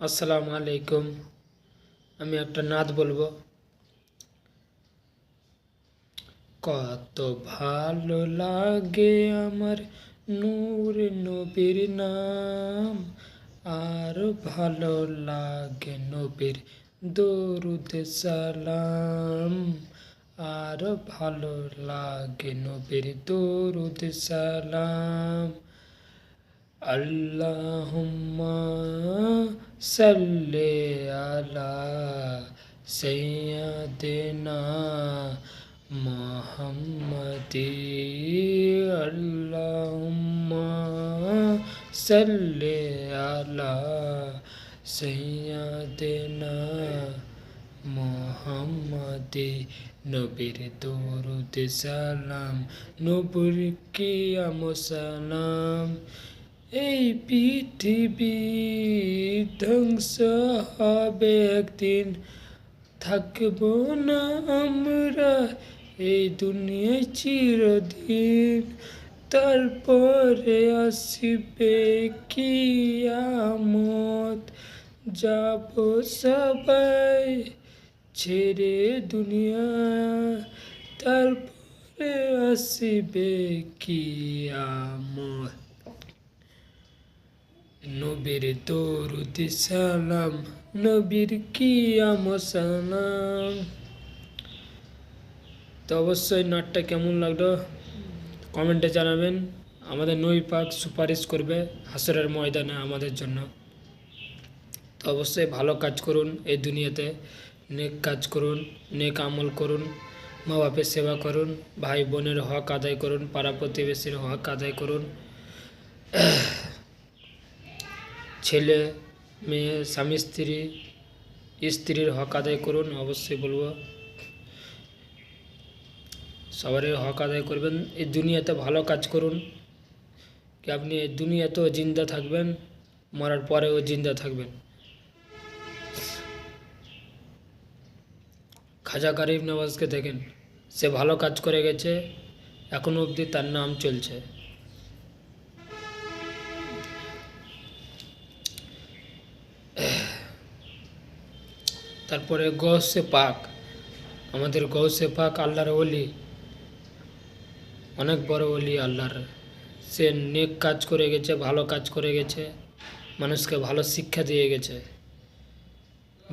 আসসালামু আলাইকুম। আমি একটা নাত বলব। কত ভালো লাগে আমার নূর নবীর নাম, আর ভালো লাগে নবীর দরুদ সালাম, আর ভালো লাগে নবীর দরুদ সালাম। আল্লাহুম্মা সাল্লি আলা সাইয়্যিদিনা মুহাম্মাদি আল্লাহুম্মা সাল্লি আলা সাইয়্যিদিনা মোহাম্মদে নবীর দরুদ সালাম নবীর কিয়াম সালাম এই পৃথিবী ধ্বংস হবে একদিন। থাকব না আমরা, এই দুনিয়ায় চিরদিন। তারপরে আসবে কিয়ামত। যাব সবাই ছেড়ে দুনিয়া। তারপরে আসবে কিয়ামত। নবীর দরুদ সালাম, নবীর কিয়াম সালাম। তো অবশ্যই নাটটা কেমন লাগল? কমেন্টে জানাবেন। আমাদের নই পাক সুপারিশ করবে হাসরের ময়দানে আমাদের জন্য। তো অবশ্যই ভালো কাজ করুন এই দুনিয়াতে। নেক কাজ করুন, নেক আমল করুন মা বাপের সেবা করুন ভাই বোনের হক আদায় করুন পাড়া প্রতিবেশীর হক আদায় করুন। ছেলে, মেয়ে, স্বামী, স্ত্রী, স্ত্রীর হক আদায় করুন, অবশ্যই বলব। সবারই হক আদায় করবেন। এই দুনিয়াতে ভালো কাজ করুন। কি আপনি এই দুনিয়াতেও জিন্দা থাকবেন, মরার পরেও জিন্দা থাকবেন। খাজা গরিব নওয়াজকে দেখেন, সে ভালো কাজ করে গেছে এখনও অবধি তার নাম চলছে। তারপরে গৌসে পাক। আমাদের গৌসে পাক আল্লাহর অলি অনেক বড় অলি আল্লাহর। সে নেক কাজ করে গেছে, ভালো কাজ করে গেছে, মানুষকে ভালো শিক্ষা দিয়ে গেছে।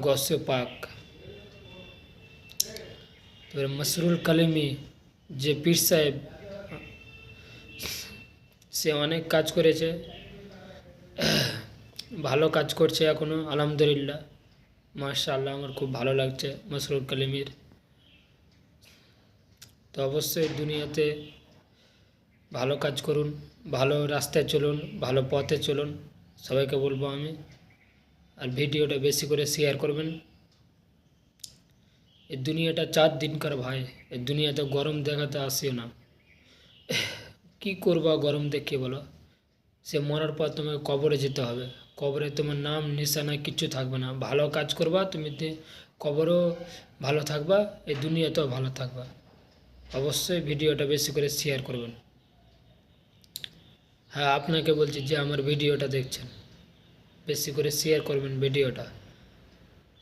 গৌসে পাক। তারপরে মসরুল কালিমি, যে পীর সাহেব, সে অনেক কাজ করেছে। ভালো কাজ করছে এখনও আলহামদুলিল্লাহ। মাশাআল্লাহ, আমার খুব ভালো লাগছে মসরুর কালিমির। তো অবশ্যই দুনিয়াতে ভালো কাজ করুন, ভালো রাস্তায় চলুন, ভালো পথে চলুন, সবাইকে বলব আমি। আর ভিডিওটা বেশি করে শেয়ার করবেন। এই দুনিয়াটা চার দিনকার ভাই, এই দুনিয়াতে গরম দেখাতে আসিও না। কি করবা গরম দেখে বলো? সে মরার পর তোমাকে কবরে যেতে হবে। কবরে তোমার নাম নিশানা কিচ্ছু থাকবে না। ভালো কাজ করবা, তুমি কবরও ভালো থাকবা, এই দুনিয়াতেও ভালো থাকবা। অবশ্যই ভিডিওটা বেশি করে শেয়ার করবেন। হ্যাঁ আপনাকে বলছি যে আমার ভিডিওটা দেখছেন। বেশি করে শেয়ার করবেন ভিডিওটা।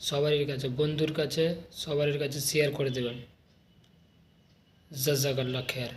সবারই কাছে, বন্ধুর কাছে, সবারই কাছে শেয়ার করে দেবেন। জাজাকাল্লা খেয়ার